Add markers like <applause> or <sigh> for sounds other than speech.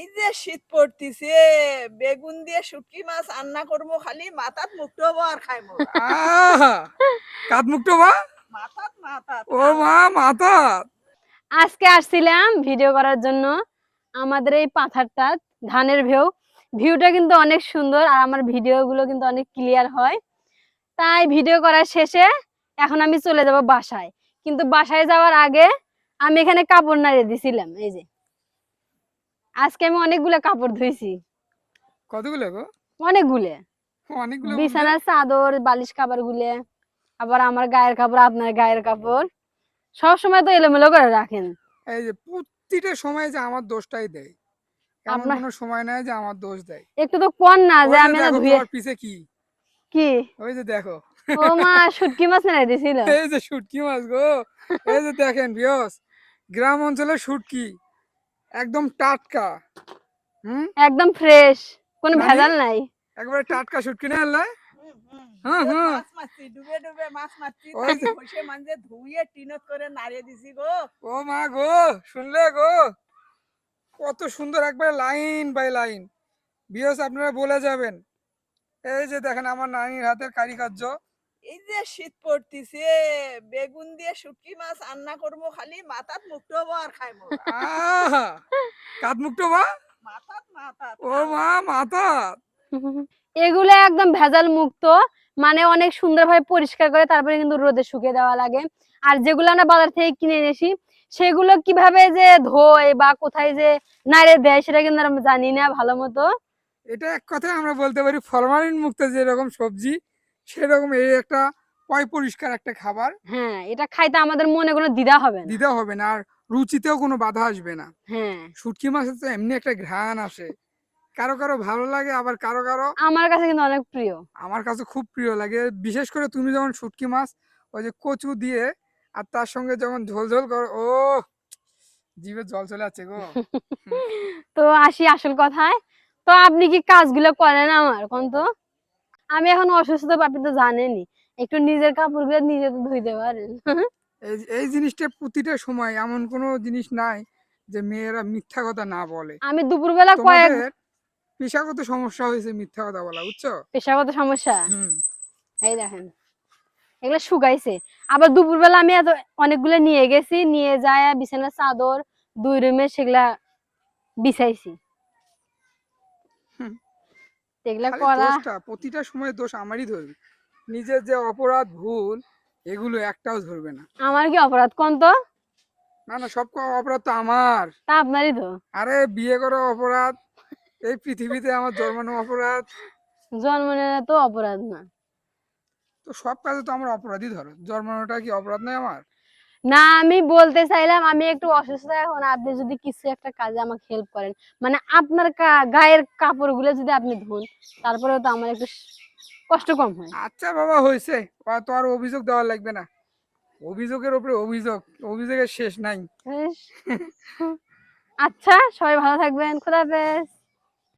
এই যে শীত পড়তিছে বেগুন দিয়ে শুটকি মাছ রান্না করব খালি মাথাত মুক্ত হব আর খাইবো। কাত মুক্ত বা মাথাত মাথাত ও মা মাথা আজকে আসছিলাম ভিডিও করার জন্য। আমাদের এই পাথারটা ধানের ভিউ। ভিউটা কিন্তু অনেক সুন্দর আর আমার ভিডিওগুলো কিন্তু অনেক ক্লিয়ার হয়। তাই ভিডিও করার শেষে এখন আমি চলে যাব বাসায়। কিন্তু বাসায় যাওয়ার আগে আমি এখানে কাপড় নাড়িয়ে দিছিলাম এই যে। আজকে আমি অনেকগুলো কাপড় ধুইছি। কতগুলো গো? অনেকগুলো। অনেকগুলো বিছানার চাদর বালিশ কাপড় গুলে আবার আমার গায়ের কাপড় আপনার গায়ের কাপড়। সব সময় তো এলোমেলো করে রাখেন। এই যে প্রতিটা সময় যে আমার দোষটাই দেয়। এমন কোনো সময় নাই যে আমার দোষ দেয়। একটু তো কোন না যে আমি না ধুয়ে পিছে কি? কি? ওই যে দেখো। ও মা শুটকি মাছ নাই দিছিল। এই যে শুটকি মাছ গো। এই যে দেখেন বিয়স গ্রাম অঞ্চলে শুটকি। একদম টাটকা। হুম? একদম ফ্রেশ কোনো মানে? ভেজাল নাই। একবারে টাটকা শুটকি না আল্লাহ হুম, হুম। হ্যাঁ, হ্যাঁ। মাছ মারছি ডুবে ডুবে মাছ মারছি বসে মাঝে ধুয়ে টিনত করে নাড়িয়ে দিছি গো। ও মা গো শুনলে গো? কত সুন্দর একবার লাইন বাই লাইন। বিয়স আপনারা বলে যাবেন। এই যে দেখেন আমার নানির হাতের কারিকার্য এই যে শীত পড়তিছে বেগুন দিয়ে শুটকি মাছ রান্না করব খালি মাথাত মুক্ত হব আর খাইবো। কাত মুক্ত বা? মাথাত মাথাত ও মা মাথা <laughs> এগুলো একদম ভেজাল মুক্ত মানে অনেক সুন্দরভাবে পরিষ্কার করে তারপরে কিন্তু রোদে শুকিয়ে দেওয়া লাগে। আর যেগুলো আমরা বাজার থেকে কিনে এনেছি সেগুলো কীভাবে যে ধোয় বা কোথায় যে নাড়ে দেয় সেটা কিন্তু আমরা জানি না ভালো মতো। এটা এক কথায় আমরা বলতে পারি ফরমালিন মুক্ত যেরকম সবজি সেরকম এই একটা পয় পরিষ্কার একটা খাবার। হ্যাঁ এটা খাইতে আমাদের মনে কোনো দ্বিধা হবে না। দিতে হবে না আর রুচিতেও কোনো বাধা আসবে না। হ্যাঁ। শুটকি মাছের তো এমনি একটা ঘ্রাণ আসে। কারও কারও ভালো লাগে আবার কারও কারও আমার কাছে কিন্তু অনেক প্রিয়। আমার কাছে খুব প্রিয় লাগে। বিশেষ করে তুমি যখন শুটকি মাছ ওই যে কচু দিয়ে আর তার সঙ্গে যখন ঝোল ঝোল করো ও জিভে জল চলে আছে গো। <laughs> তো আসি আসল কথায়। তো আপনি কি কাজগুলো করেন আমার? কোন তো? আমি এখন অসুস্থ আপনি তো জানেনই। একটু নিজের কাপড় কাপড়গুলো নিজে তো ধুইতে পারেন। এই জিনিসটা প্রতিটা সময় এমন কোনো জিনিস নাই যে মেয়েরা মিথ্যা কথা না বলে। আমি দুপুরবেলা কয়েক পেশাগত সমস্যা হয়েছে মিথ্যা কথা বলা বুঝছ? পেশাগত সমস্যা? এই দেখেন এগুলো শুকাইছে। আবার দুপুরবেলা আমি এত অনেকগুলো নিয়ে গেছি নিয়ে যায় বিছানার চাদর দুই রুমে সেগুলা বিছাইছি। হুম। এগুলা করা প্রতিটা সময় দোষ আমারই ধরবে। নিজের যে অপরাধ ভুল এগুলো একটাও ধরবে না। আমার কি অপরাধ? কোন তো? না না সব অপরাধ তো আমার। তা আপনারই তো। আরে বিয়ে করা অপরাধ এই পৃথিবীতে আমার জন্মানো অপরাধ। জন্ম নেওয়া তো অপরাধ না। তো সব কাজে তো আমার অপরাধই ধরো। জন্মানোটা কি অপরাধ নয় আমার? না আমি বলতে চাইলাম আমি একটু অসুস্থ এখন আপনি যদি কিছু একটা কাজে আমাকে হেল্প করেন মানে আপনার গায়ের কাপড়গুলো যদি আপনি ধুন তারপরে তো আমার একটু কষ্ট কম হয়। আচ্ছা বাবা হয়েছে। তো আর অভিযোগ দেওয়া লাগবে না। অভিযোগের উপরে অভিযোগ অভিযোগের শেষ নাই। আচ্ছা সবাই ভালো থাকবেন খোদা হাফেজ